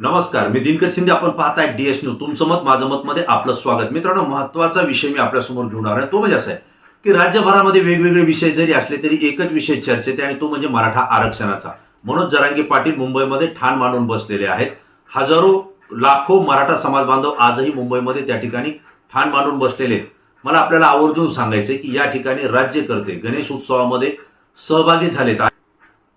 नमस्कार मी दिनकर शिंदे. आपण पाहताय डीएस न्यूज तुमचं मत माझं मत मध्ये आपलं स्वागत. मित्रांनो महत्त्वाचा विषय मी आपल्यासमोर घेऊन आहे तो म्हणजे असा आहे की राज्यभरामध्ये वेगवेगळे विषय जरी असले तरी एकच विषय चर्चेत आहे आणि तो म्हणजे मराठा आरक्षणाचा. मनोज जरांगे पाटील मुंबईमध्ये ठाण मांडून बसलेले आहेत. हजारो लाखो मराठा समाज बांधव आजही मुंबईमध्ये त्या ठिकाणी ठाण मांडून बसलेले आहेत. मला आपल्याला आवर्जून सांगायचे की या ठिकाणी राज्यकर्ते गणेश उत्सवामध्ये सहभागी झालेत.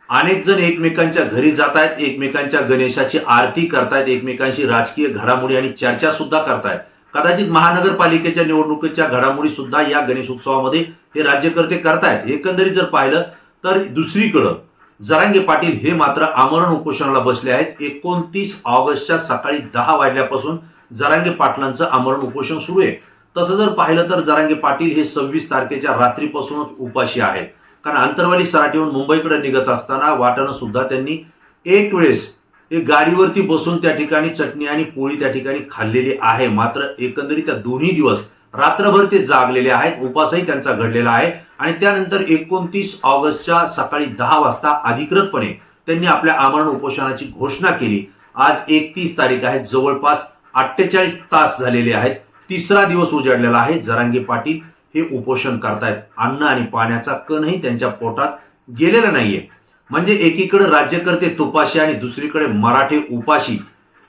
अनेक जण एकमेकांच्या घरी जात आहेत एकमेकांच्या गणेशाची आरती करतायत एकमेकांशी राजकीय घडामोडी आणि चर्चा सुद्धा करतायत. कदाचित महानगरपालिकेच्या निवडणुकीच्या घडामोडी सुद्धा या गणेश उत्सवामध्ये हे राज्यकर्ते करतायत. एकंदरीत जर पाहिलं तर दुसरीकडं जरांगे पाटील हे मात्र आमरण उपोषणाला बसले आहेत. एकोणतीस ऑगस्टच्या सकाळी दहा वाजल्यापासून जरांगे पाटलांचं आमरण उपोषण सुरू आहे. तसं जर पाहिलं तर जरांगे पाटील हे सव्वीस तारखेच्या रात्रीपासूनच उपाशी आहेत. कारण अंतरवाली सराटीहून मुंबईकडे निघत असताना वाटाणं सुद्धा त्यांनी एक वेळेस एक गाडीवरती बसून त्या ठिकाणी चटणी आणि पोळी त्या ठिकाणी खाल्लेली आहे. मात्र एकंदरीत त्या दोन्ही दिवस रात्रभर ते जागलेले आहेत. उपासही त्यांचा घडलेला आहे. आणि त्यानंतर एकोणतीस ऑगस्टच्या सकाळी दहा वाजता अधिकृतपणे त्यांनी आपल्या आमरण उपोषणाची घोषणा केली. आज एकतीस तारीख आहे. जवळपास अठ्ठेचाळीस तास झालेले आहेत. तिसरा दिवस उजाडलेला आहे. जरांगे पाटील हे उपोषण करतायत. अन्न आणि पाण्याचा कणही त्यांच्या पोटात गेलेला नाहीये. म्हणजे एकीकडे राज्यकर्ते तुपाशी आणि दुसरीकडे मराठे उपाशी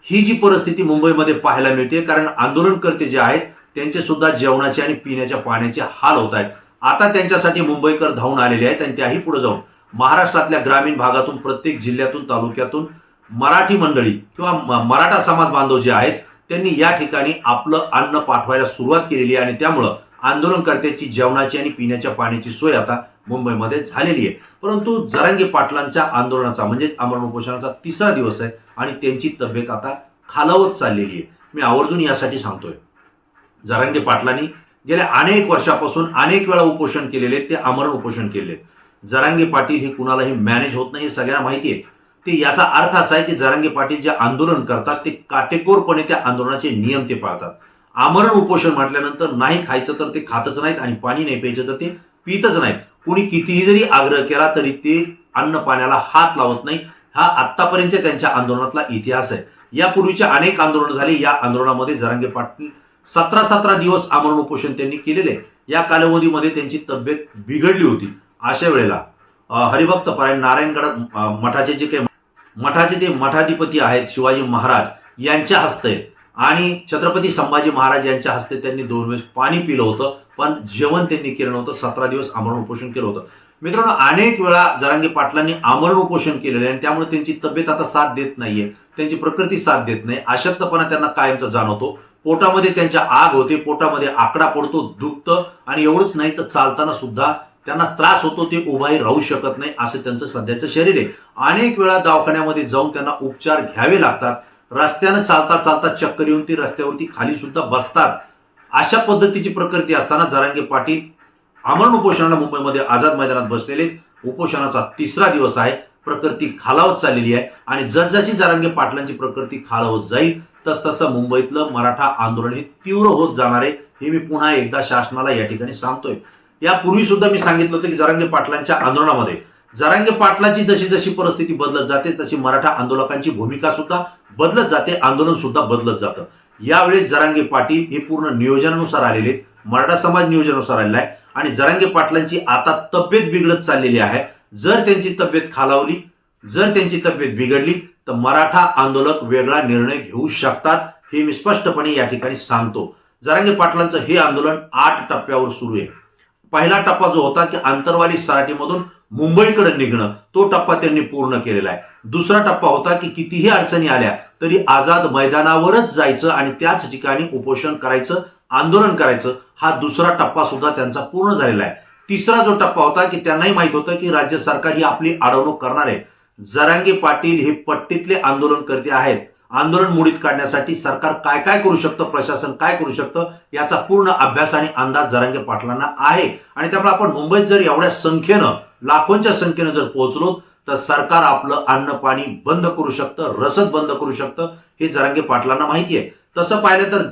ही जी परिस्थिती मुंबईमध्ये पाहायला मिळते कारण आंदोलनकर्ते जे आहेत त्यांचे सुद्धा जेवणाचे आणि पिण्याच्या पाण्याचे हाल होत आहेत आता त्यांच्यासाठी मुंबईकर धावून आलेले आहेत आणि त्याही पुढे जाऊन महाराष्ट्रातल्या ग्रामीण भागातून प्रत्येक जिल्ह्यातून तालुक्यातून मराठी मंडळी किंवा मराठा समाज बांधव जे आहेत त्यांनी या ठिकाणी आपलं अन्न पाठवायला सुरुवात केलेली आहे आणि त्यामुळं आंदोलनकर्त्याची जेवणाची आणि पिण्याच्या पाण्याची सोय आता मुंबईमध्ये झालेली आहे. परंतु जरांगे पाटलांच्या आंदोलनाचा म्हणजेच आमरण उपोषणाचा तिसरा दिवस आहे आणि त्यांची तब्येत आता खालावत चाललेली आहे. मी आवर्जून यासाठी सांगतोय. जरांगे पाटलांनी गेल्या अनेक वर्षापासून अनेक वेळा उपोषण केलेले ते आमरण उपोषण केले जरांगे पाटील हे कुणालाही मॅनेज होत नाही हे सगळ्यांना माहिती आहे. ते याचा अर्थ असा आहे की जरांगे पाटील जे आंदोलन करतात ते काटेकोरपणे त्या आंदोलनाचे नियम ते पाळतात. आमरण उपोषण म्हटल्यानंतर नाही खायचं तर ते खातच नाहीत आणि पाणी नाही प्यायचं तर ते पितच नाहीत. कुणी कितीही जरी आग्रह केला तरी ते अन्न पाण्याला हात लावत नाही. हा आतापर्यंत त्यांच्या आंदोलनातला इतिहास आहे. यापूर्वीचे अनेक आंदोलन झाले. या आंदोलनामध्ये जरांगे पाटील सतरा सतरा दिवस आमरण उपोषण त्यांनी केलेले. या कालावधीमध्ये त्यांची तब्येत बिघडली होती. अशा वेळेला हरिभक्त पारायण नारायणगड मठाचे जे काही मठाचे जे मठाधिपती आहेत शिवाजी महाराज यांच्या हस्ते आणि छत्रपती संभाजी महाराज यांच्या हस्ते त्यांनी दोन वेळेस पाणी पिलं होतं पण जेवण त्यांनी केलं नव्हतं. सतरा दिवस आमरण उपोषण केलं होतं. मित्रांनो अनेक वेळा जरांगे पाटलांनी आमरण उपोषण केलेलं आहे आणि त्यामुळे त्यांची तब्येत आता साथ देत नाहीये. त्यांची प्रकृती साथ देत नाही. अशक्तपणा त्यांना कायमचा जाणवतो. पोटामध्ये त्यांच्या आग होते पोटामध्ये आकडा पडतो दुखतं आणि एवढंच नाही तर चालताना सुद्धा त्यांना त्रास होतो ते उभाही राहू शकत नाही असं त्यांचं सध्याचं शरीर आहे. अनेक वेळा दवाखान्यामध्ये जाऊन त्यांना उपचार घ्यावे लागतात. रस्त्यानं चालता चालता चक्कर येऊन ती रस्त्यावरती खाली सुद्धा बसतात. अशा पद्धतीची प्रकृती असताना जरांगे पाटील आमरण उपोषणाला मुंबईमध्ये आझाद मैदानात बसलेले. उपोषणाचा तिसरा दिवस आहे. प्रकृती खालावत चाललेली आहे. आणि जसजशी जरांगे पाटलांची प्रकृती खालावत जाईल तस तसं मुंबईतलं मराठा आंदोलन हे तीव्र होत जाणार आहे हे मी पुन्हा एकदा शासनाला या ठिकाणी सांगतोय. यापूर्वी सुद्धा मी सांगितलं होतं की जरांगे पाटलांच्या आंदोलनामध्ये जरांगे पाटलांची जशी जशी परिस्थिती बदलत जाते तशी मराठा आंदोलकांची भूमिका सुद्धा बदलत जाते आंदोलन सुद्धा बदलत जातं. यावेळेस जरांगे पाटील हे पूर्ण नियोजनानुसार आलेले आहेत. मराठा समाज नियोजनानुसार आलेला आहे. आणि जरांगे पाटलांची आता तब्येत बिघडत चाललेली आहे. जर त्यांची तब्येत खालावली जर त्यांची तब्येत बिघडली तर मराठा आंदोलक वेगळा निर्णय घेऊ शकतात हे मी स्पष्टपणे या ठिकाणी सांगतो. जरांगे पाटलांचं हे आंदोलन आठ टप्प्यावर सुरू आहे. पहिला टप्पा जो होता की आंतरवाली सराटीमधून मुंबईकडे निघणं तो टप्पा त्यांनी पूर्ण केलेला आहे. दुसरा टप्पा होता की कितीही अडचणी आल्या तरी आझाद मैदानावरच जायचं आणि त्याच ठिकाणी उपोषण करायचं आंदोलन करायचं हा दुसरा टप्पा सुद्धा त्यांचा पूर्ण झालेला आहे. तिसरा जो टप्पा होता की त्यांनाही माहीत होतं की राज्य सरकार ही आपली अडवणूक करणार आहे. जरांगे पाटील हे पट्टीतले आंदोलन करते आहेत. आंदोलन मोडीत काढण्यासाठी सरकार काय काय करू शकतं प्रशासन काय करू शकतं याचा पूर्ण अभ्यास आणि अंदाज जरांगे पाटलांना आहे. आणि त्यामुळे आपण मुंबईत जर एवढ्या संख्येनं लाखोंच्या संख्येनं जर पोहोचलो तर सरकार आपलं अन्न पाणी बंद करू शकतं रसद बंद करू शकतं हे जरांगे पाटलांना माहिती आहे. तसं पाहिलं तर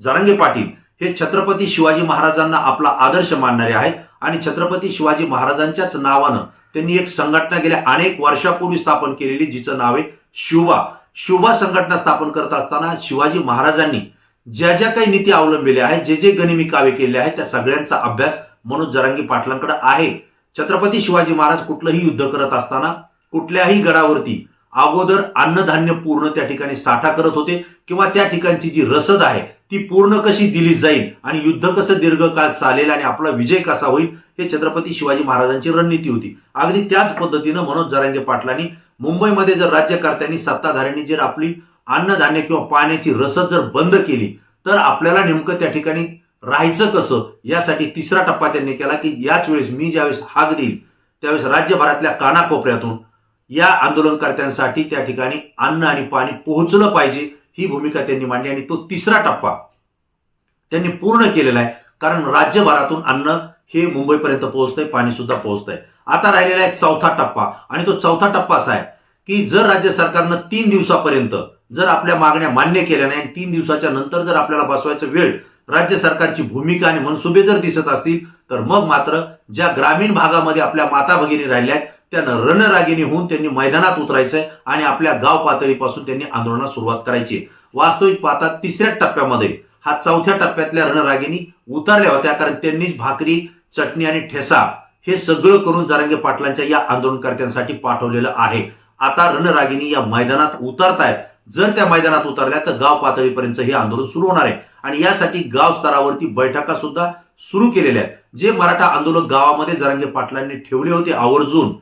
जरांगे पाटील हे छत्रपती शिवाजी महाराजांना आपला आदर्श मानणारे आहेत आणि छत्रपती शिवाजी महाराजांच्याच नावानं त्यांनी एक संघटना गेल्या अनेक वर्षापूर्वी स्थापन केलेली जिचं नाव आहे शिवबा शिवबा संघटना स्थापन करत असताना शिवाजी महाराजांनी ज्या ज्या काही नीती अवलंबिल्या आहेत जे जे गनिमी कावे केले आहेत त्या सगळ्यांचा अभ्यास मनोज जरांगी पाटलांकडे आहे. छत्रपती शिवाजी महाराज कुठलंही युद्ध करत असताना कुठल्याही गडावरती अगोदर अन्नधान्य पूर्ण त्या ठिकाणी साठा करत होते किंवा त्या ठिकाणची जी रसद आहे ती पूर्ण कशी दिली जाईल आणि युद्ध कसं दीर्घकाळ चालेल आणि आपला विजय कसा होईल हे छत्रपती शिवाजी महाराजांची रणनीती होती. अगदी त्याच पद्धतीनं मनोज जरांगे पाटलांनी मुंबईमध्ये जर राज्यकर्त्यांनी सत्ताधाऱ्यांनी जर आपली अन्नधान्य किंवा पाण्याची रसद जर बंद केली तर आपल्याला नेमकं त्या ठिकाणी राहायचं कसं? यासाठी तिसरा टप्पा त्यांनी केला की याच वेळेस मी ज्यावेळेस हाक देईल त्यावेळेस राज्यभरातल्या कानाकोपऱ्यातून या आंदोलनकर्त्यांसाठी त्या ठिकाणी अन्न आणि पाणी पोहोचलं पाहिजे ही भूमिका त्यांनी मांडली आणि तो तिसरा टप्पा त्यांनी पूर्ण केलेला आहे. कारण राज्यभरातून अन्न हे मुंबईपर्यंत पोहोचतंय पाणी सुद्धा पोहोचतंय. आता राहिलेला आहे चौथा टप्पा आणि तो चौथा टप्पा असा आहे की जर राज्य सरकारनं तीन दिवसापर्यंत जर आपल्या मागण्या मान्य केल्या नाही आणि तीन दिवसाच्या नंतर जर आपल्याला बसवायचा वेळ राज्य सरकारची भूमिका आणि मनसुबे जर दिसत असतील तर मग मात्र ज्या ग्रामीण भागामध्ये आपल्या माता भगिनी राहिल्या आहेत त्यानं रणरागिणी होऊन त्यांनी मैदानात उतरायचंय आणि आपल्या गाव पातळीपासून त्यांनी आंदोलनात सुरुवात करायची वास्तविक पाहता तिसऱ्या टप्प्यामध्ये हा चौथ्या टप्प्यातल्या रणरागिणी उतरल्या होत्या कारण त्यांनीच भाकरी चटणी आणि ठेसा हे सगळं करून जारंगे पाटलांच्या या आंदोलनकर्त्यांसाठी पाठवलेलं आहे. आता रणरागिणी या मैदानात उतरतायत. जर त्या मैदानात उतरल्या तर गाव पातळीपर्यंत हे आंदोलन सुरू होणार आहे. आणि यासाठी गाव स्तरावरती बैठका सुद्धा सुरू केलेल्या आहेत. जे मराठा आंदोलक गावामध्ये जरांगे पाटलांनी ठेवले होते आवर्जून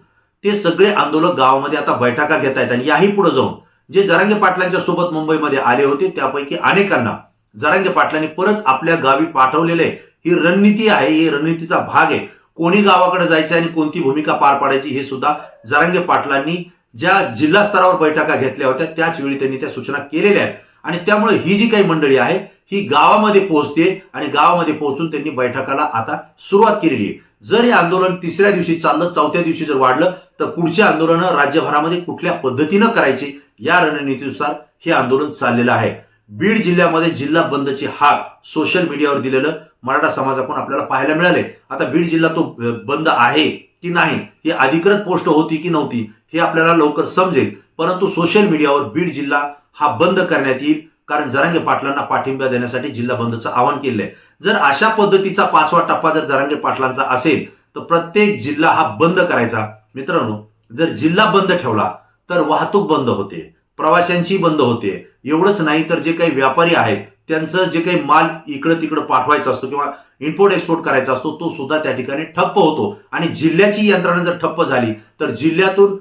ते सगळे आंदोलक गावामध्ये आता बैठका घेत आहेत आणि याही पुढे जाऊन जे जरांगे पाटलांच्या सोबत मुंबईमध्ये आले होते त्यापैकी अनेकांना जरांगे पाटलांनी परत आपल्या गावी पाठवलेले ही रणनीती आहे ही रणनीतीचा भाग आहे. कोणी गावाकडे जायचं आणि कोणती भूमिका पार पाडायची हे सुद्धा जरांगे पाटलांनी ज्या जिल्हा स्तरावर बैठका घेतल्या होत्या त्याच वेळी त्यांनी त्या सूचना केलेल्या आहेत. आणि त्यामुळे ही जी काही मंडळी आहे ही गावामध्ये पोहोचते आणि गावामध्ये पोहोचून त्यांनी बैठकाला आता सुरुवात केलेली आहे. जर हे आंदोलन तिसऱ्या दिवशी चाललं चौथ्या दिवशी जर वाढलं तर पुढचे आंदोलनं राज्यभरामध्ये कुठल्या पद्धतीनं करायचे या रणनीतीनुसार हे आंदोलन चाललेलं आहे. बीड जिल्ह्यामध्ये जिल्हा बंदची हाक सोशल मीडियावर दिलेलं मराठा समाजाकडून आपल्याला पाहायला मिळाले आता बीड जिल्हा तो बंद आहे की नाही ही अधिकृत पोस्ट होती की नव्हती हे आपल्याला लवकर समजेल. परंतु सोशल मीडियावर बीड जिल्हा हा बंद करण्यात येईल. कारण जरांगे पाटलांना पाठिंबा देण्यासाठी जिल्हा बंदचं आवाहन केलंय. जर अशा पद्धतीचा पाचवा टप्पा जर जरांगे पाटलांचा असेल तर प्रत्येक जिल्हा हा बंद करायचा. मित्रांनो जर जिल्हा बंद ठेवला तर वाहतूक बंद होते प्रवाशांची बंद होते. एवढंच नाही तर जे काही व्यापारी आहेत त्यांचं जे काही माल इकडं तिकडं पाठवायचा असतो किंवा इम्पोर्ट एक्सपोर्ट करायचा असतो तो सुद्धा त्या ठिकाणी ठप्प होतो. आणि जिल्ह्याची यंत्रणा जर ठप्प झाली तर जिल्ह्यातून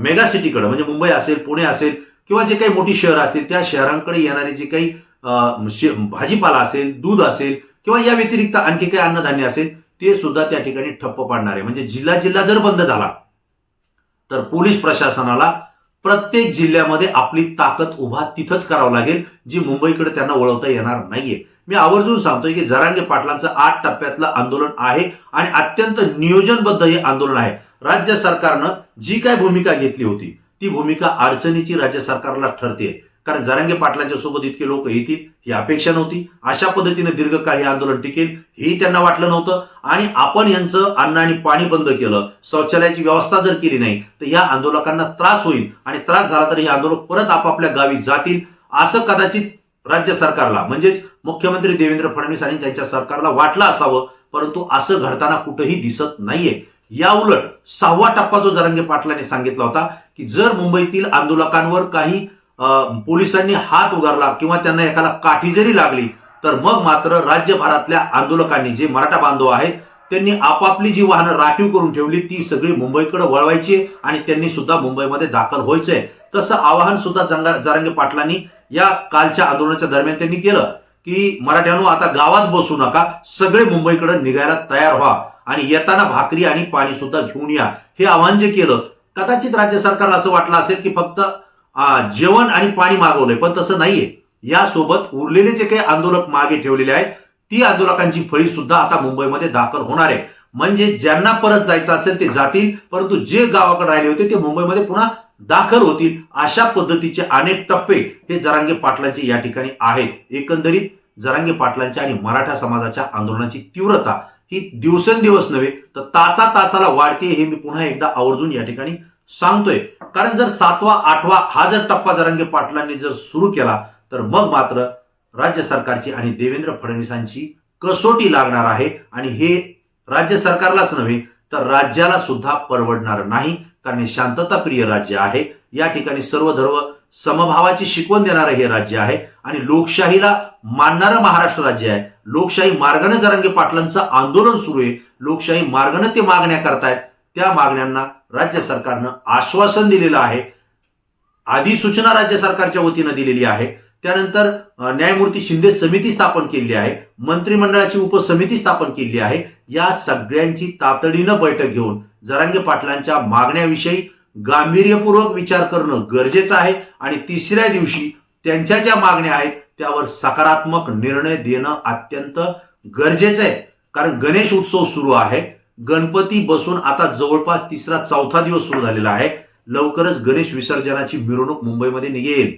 मेगा सिटीकडे म्हणजे मुंबई असेल पुणे असेल किंवा जे काही मोठी शहरं असतील त्या शहरांकडे येणारे जे काही भाजीपाला असेल दूध असेल किंवा या व्यतिरिक्त आणखी काही अन्नधान्य असेल ते सुद्धा त्या ठिकाणी ठप्प पाडणार. आहे म्हणजे जिल्हा जिल्हा जर बंद झाला तर पोलीस प्रशासनाला प्रत्येक जिल्ह्यामध्ये आपली ताकद उभा तिथंच करावं लागेल जी मुंबईकडे त्यांना वळवता येणार नाहीये. मी आवर्जून सांगतोय की जरांगे पाटलांचं आठ टप्प्यातलं आंदोलन आहे आणि अत्यंत नियोजनबद्ध हे आंदोलन आहे. राज्य सरकारनं जी काय भूमिका घेतली होती ती भूमिका अडचणीची राज्य सरकारला ठरते कारण जरांगे पाटलांच्या सोबत इतके लोक येतील ही अपेक्षा नव्हती. अशा पद्धतीने दीर्घकाळ हे आंदोलन टिकेल हेही त्यांना वाटलं नव्हतं. आणि आपण यांचं अन्न आणि पाणी बंद केलं शौचालयाची व्यवस्था जर केली नाही तर या आंदोलकांना त्रास होईल. आणि त्रास झाला तर हे आंदोलक परत आपापल्या गावी जातील असं कदाचित राज्य सरकारला म्हणजेच मुख्यमंत्री देवेंद्र फडणवीस आणि त्यांच्या सरकारला वाटलं असावं. परंतु असं घडताना कुठंही दिसत नाहीये. या उलट सहावा टप्पा जो जरंगे पाटलांनी सांगितला होता की जर मुंबईतील आंदोलकांवर काही पोलिसांनी हात उगारला किंवा त्यांना एकाला काठी जरी लागली तर मग मात्र राज्यभरातल्या आंदोलकांनी जे मराठा बांधव आहेत त्यांनी आपापली जी वाहनं राखीव करून ठेवली ती सगळी मुंबईकडे वळवायची आणि त्यांनी सुद्धा मुंबईमध्ये दाखल व्हायचंय तसं आवाहन सुद्धा जंगा पाटलांनी या कालच्या आंदोलनाच्या दरम्यान त्यांनी केलं की मराठ्यानो आता गावात बसू नका सगळे मुंबईकडे निघायला तयार व्हा. आणि येताना भाकरी आणि पाणी सुद्धा घेऊन या. हे आवाहन जे केलं कदाचित राज्य सरकारला असं वाटलं असेल की फक्त जेवण आणि पाणी मागवलंय पण तसं नाहीये. यासोबत उरलेले जे काही आंदोलक मागे ठेवलेले आहेत ती आंदोलकांची फळी सुद्धा आता मुंबईमध्ये दाखल होणार आहे. म्हणजे ज्यांना परत जायचं असेल ते जातील परंतु जे गावाकडे राहिले होते ते मुंबईमध्ये पुन्हा दाखल होतील अशा पद्धतीचे अनेक टप्पे हे जरांगे पाटलांचे या ठिकाणी आहेत. एकंदरीत जरांगे पाटलांच्या आणि मराठा समाजाच्या आंदोलनाची तीव्रता ही दिवसेंदिवस नव्हे तर तासा तासाला वाढते हे मी पुन्हा एकदा आवर्जून या ठिकाणी सांगतोय. कारण जर सातवा आठवा हा जर टप्पा जरांगे पाटलांनी जर सुरू केला तर मग मात्र राज्य सरकारची आणि देवेंद्र फडणवीसांची कसोटी लागणार आहे. आणि हे राज्य सरकारलाच नव्हे तर राज्याला सुद्धा परवडणार नाही. कारण हे शांतताप्रिय राज्य आहे. या ठिकाणी सर्व धर्म समभावाची शिकवण देणारं हे राज्य आहे. आणि लोकशाहीला मानणारं महाराष्ट्र राज्य आहे. लोकशाही मार्गाने जरांगे पाटलांचं आंदोलन सुरू आहे. लोकशाही मार्गाने ते मागण्या करतायत. त्या मागण्यांना राज्य सरकारनं आश्वासन दिलेलं आहे. अधिसूचना राज्य सरकारच्या वतीनं दिलेली आहे. त्यानंतर न्यायमूर्ती शिंदे समिती स्थापन केली आहे. मंत्रिमंडळाची उपसमिती स्थापन केली आहे. या सगळ्यांची तातडीनं बैठक घेऊन जरांगे पाटलांच्या मागण्याविषयी गांभीर्यपूर्वक विचार करणं गरजेचं आहे. आणि तिसऱ्या दिवशी त्यांच्या ज्या मागण्या आहेत त्यावर सकारात्मक निर्णय देणं अत्यंत गरजेचं आहे. कारण गणेश उत्सव सुरू आहे. गणपती बसून आता जवळपास तिसरा चौथा दिवस सुरू झालेला आहे. लवकरच गणेश विसर्जनाची मिरवणूक मुंबईमध्ये निघेल.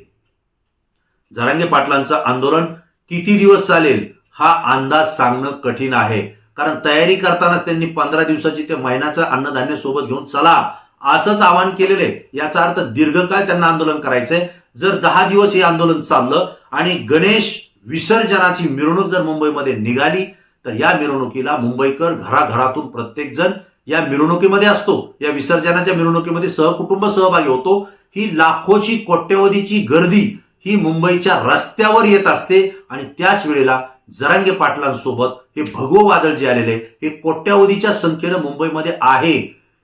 जरांगे पाटलांचं आंदोलन किती दिवस चालेल हा अंदाज सांगणं कठीण आहे. कारण तयारी करतानाच त्यांनी पंधरा दिवसाची ते महिन्याचं अन्नधान्य सोबत घेऊन चला असंच आवाहन केलेलं आहे. याचा अर्थ दीर्घकाळ त्यांना आंदोलन करायचंय. जर दहा दिवस हे आंदोलन चाललं आणि गणेश विसर्जनाची मिरवणूक जर मुंबईमध्ये निघाली तर या मिरवणुकीला मुंबईकर घराघरातून प्रत्येकजण या मिरवणुकीमध्ये असतो. या विसर्जनाच्या मिरवणुकीमध्ये सहकुटुंब सहभागी होतो. ही लाखोची कोट्यवधीची गर्दी ही मुंबईच्या रस्त्यावर येत असते आणि त्याच वेळेला जरांगे पाटलांसोबत हे भगवं वादळ जे आलेले हे कोट्यावधीच्या संख्येनं मुंबईमध्ये आहे.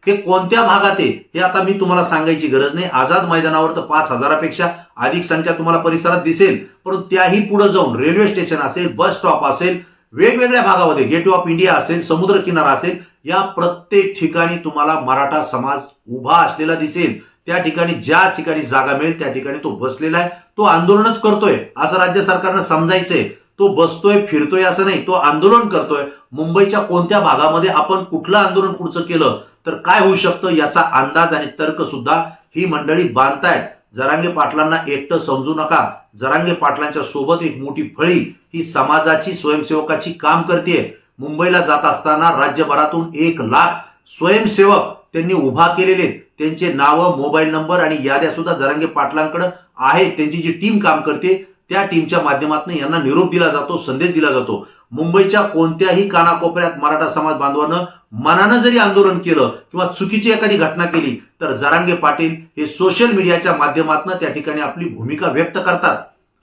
हे कोणत्या भागात आहे हे आता मी तुम्हाला सांगायची गरज नाही. आझाद मैदानावर तर पाच हजारापेक्षा अधिक संख्या तुम्हाला परिसरात दिसेल. परंतु त्याही पुढे जाऊन रेल्वे स्टेशन असेल बस स्टॉप असेल वेगवेगळ्या भागामध्ये गेट ऑफ इंडिया असेल समुद्र किनारा असेल या प्रत्येक ठिकाणी तुम्हाला मराठा समाज उभा असलेला दिसेल. त्या ठिकाणी ज्या ठिकाणी जागा मिळेल त्या ठिकाणी तो बसलेला आहे. तो आंदोलनच करतोय असं राज्य सरकारनं समजायचंय. तो बसतोय फिरतोय असं नाही. तो आंदोलन करतोय. मुंबईच्या कोणत्या भागामध्ये आपण कुठलं आंदोलन पुढचं केलं तर काय होऊ शकतं याचा अंदाज आणि तर्क सुद्धा ही मंडळी बांधतायत. जरांगे पाटलांना एकटं समजू नका. जरांगे पाटलांच्या सोबत एक मोठी फळी ही समाजाची स्वयंसेवकाची काम करते मुंबईला जात असताना राज्यभरातून एक लाख स्वयंसेवक त्यांनी उभा केलेले त्यांचे नावं मोबाईल नंबर आणि याद्या सुद्धा जरांगे पाटलांकडे आहेत. त्यांची जी टीम काम करते त्या टीमच्या माध्यमातून यांना निरोप दिला जातो संदेश दिला जातो. मुंबईच्या कोणत्याही कानाकोपऱ्यात मराठा समाज बांधवानं मनानं जरी आंदोलन केलं किंवा चुकीची एखादी घटना केली तर जरांगे पाटील हे सोशल मीडियाच्या माध्यमातून त्या ठिकाणी आपली भूमिका व्यक्त करतात.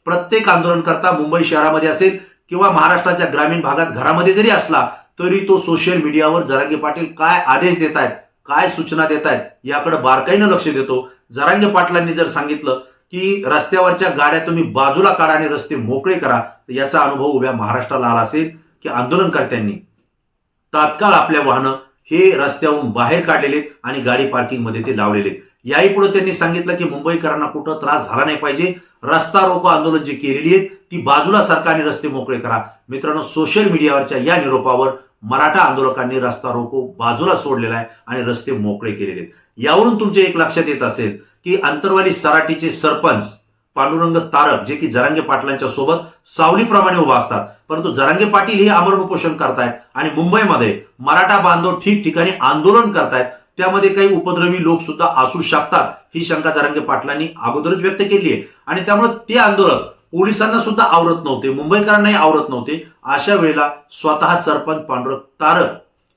प्रत्येक आंदोलन करता मुंबई शहरामध्ये असेल किंवा महाराष्ट्राच्या ग्रामीण भागात घरामध्ये जरी असला तरी तो सोशल मीडियावर जरांगे पाटील काय आदेश देत आहेत काय सूचना देत आहेत याकडे बारकाईनं लक्ष देतो. जरांगे पाटलांनी जर सांगितलं की रस्त्यावरच्या गाड्या तुम्ही बाजूला काढा आणि रस्ते मोकळे करा तर याचा अनुभव उभ्या महाराष्ट्राला आला असेल की आंदोलनकर्त्यांनी तात्काळ आपल्या वाहनं हे रस्त्यावरून बाहेर काढलेले आणि गाडी पार्किंगमध्ये ते लावलेले. याही पुढे त्यांनी सांगितलं की मुंबईकरांना कुठं त्रास झाला नाही पाहिजे. रस्ता रोको आंदोलन जी केलेली आहेत ती बाजूला सरकारने रस्ते मोकळे करा. मित्रांनो सोशल मीडियावरच्या या निरोपावर मराठा आंदोलकांनी रस्ता रोको बाजूला सोडलेला आहे आणि रस्ते मोकळे केलेले आहेत. यावरून तुमचे एक लक्षात येत असेल की अंतरवाली सराटीचे सरपंच पांडुरंग तारक जे की जरांगे पाटलांच्या सोबत सावलीप्रमाणे उभा असतात. परंतु जरांगे पाटील हे आमरण उपोषण करतायत आणि मुंबईमध्ये मराठा बांधव ठिकठिकाणी आंदोलन करतायत. त्यामध्ये काही उपद्रवी लोक सुद्धा असू शकतात ही शंका जरांगे पाटलांनी अगोदरच व्यक्त केली आहे. आणि त्यामुळे ते आंदोलक पोलिसांना सुद्धा आवरत नव्हते मुंबईकरांनाही आवरत नव्हते. अशा वेळेला स्वतः सरपंच पांडुरंग तारक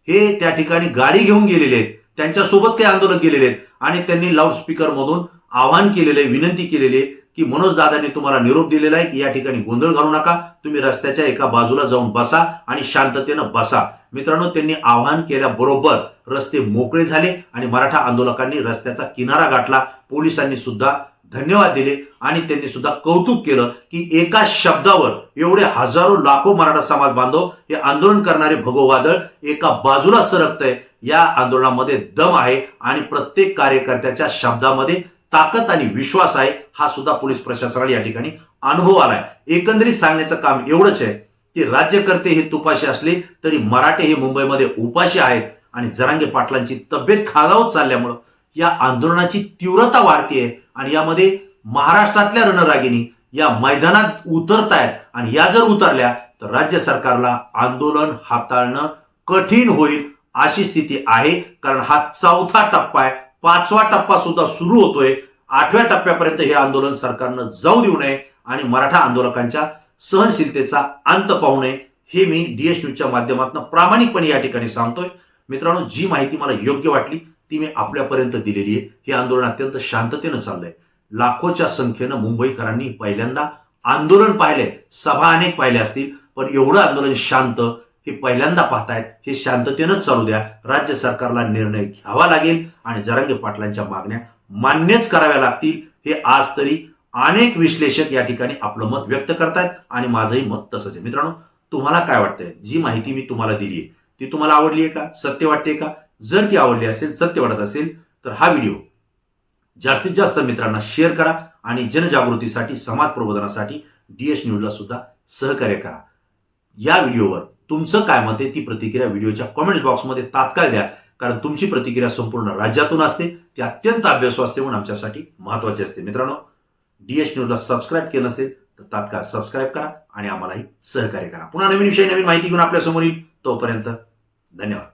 हे त्या ठिकाणी गाडी घेऊन गेलेले आहेत. त्यांच्यासोबत काही आंदोलक गेलेले आहेत. आणि त्यांनी लाऊडस्पीकर मधून आवाहन केलेले आहे विनंती केलेली आहे की मनोज दादांनी तुम्हाला निरोप दिलेला आहे की या ठिकाणी गोंधळ घालू नका. तुम्ही रस्त्याच्या एका बाजूला जाऊन बसा आणि शांततेनं बसा. मित्रांनो त्यांनी आवाहन केल्याबरोबर रस्ते मोकळे झाले आणि मराठा आंदोलकांनी रस्त्याचा किनारा गाठला. पोलिसांनी सुद्धा धन्यवाद दिले आणि त्यांनी सुद्धा कौतुक केलं की एका शब्दावर एवढे हजारो लाखो मराठा समाज बांधव हे आंदोलन करणारे भगोवादळ एका बाजूला सरकतंय. या आंदोलनामध्ये दम आहे आणि प्रत्येक कार्यकर्त्याच्या शब्दामध्ये ताकद आणि विश्वास आहे हा सुद्धा पोलीस प्रशासनाला या ठिकाणी अनुभव आलाय. एकंदरीत सांगण्याचं काम एवढंच आहे की राज्यकर्ते हे तुपाशी असले तरी मराठे हे मुंबईमध्ये उपाशी आहेत आणि जरांगे पाटलांची तब्येत खालावत चालल्यामुळं या आंदोलनाची तीव्रता वाढतीये आणि यामध्ये महाराष्ट्रातल्या रणरागिणी या मैदानात उतरतायत आणि या जर उतरल्या तर राज्य सरकारला आंदोलन हाताळणं कठीण होईल. अशी स्थिती आहे. कारण हा चौथा टप्पा आहे. पाचवा टप्पा सुद्धा सुरू होतोय. आठव्या टप्प्यापर्यंत हे आंदोलन सरकारनं जाऊ देऊ नये आणि मराठा आंदोलकांच्या सहनशीलतेचा अंत पाहू नये हे मी डीएस न्यूजच्या माध्यमातून प्रामाणिकपणे या ठिकाणी सांगतोय. मित्रांनो जी माहिती मला योग्य वाटली ती मी आपल्यापर्यंत दिलेली आहे. हे आंदोलन अत्यंत शांततेनं चाललंय. लाखोच्या संख्येनं मुंबईकरांनी पहिल्यांदा आंदोलन पाहिले. सभा अनेक पाहिले असतील पण एवढं आंदोलन शांत हे पहिल्यांदा पाहतायत हे शांततेनंच चालू द्या. राज्य सरकारला निर्णय घ्यावा लागेल आणि जरांगे पाटलांच्या मागण्या मान्यच कराव्या लागतील. हे आज तरी अनेक विश्लेषक या ठिकाणी आपलं मत व्यक्त करतायत आणि माझंही मत तसंच आहे. मित्रांनो तुम्हाला काय वाटतंय? जी माहिती मी तुम्हाला दिली आहे ती तुम्हाला आवडली आहे का? सत्य वाटते का? जर ती आवडली असेल सत्य वाटत असेल तर हा व्हिडिओ जास्तीत जास्त मित्रांना शेअर करा आणि जनजागृतीसाठी समाज प्रबोधनासाठी डीएस न्यूजला सुद्धा सहकार्य करा. या व्हिडिओवर तुमचं काय मत आहे ती प्रतिक्रिया व्हिडिओच्या कमेंट बॉक्समध्ये तात्काळ द्या. कारण तुमची प्रतिक्रिया संपूर्ण राज्यातून असते ती अत्यंत अभ्यासू असते म्हणून आमच्यासाठी महत्वाची असते. मित्रांनो डीएस न्यूजला सबस्क्राईब केलं नसेल तर तात्काळ सबस्क्राईब करा आणि आम्हालाही सहकार्य करा. पुन्हा नवीन विषय नवीन माहिती घेऊन आपल्यासमोर येईल. तोपर्यंत धन्यवाद.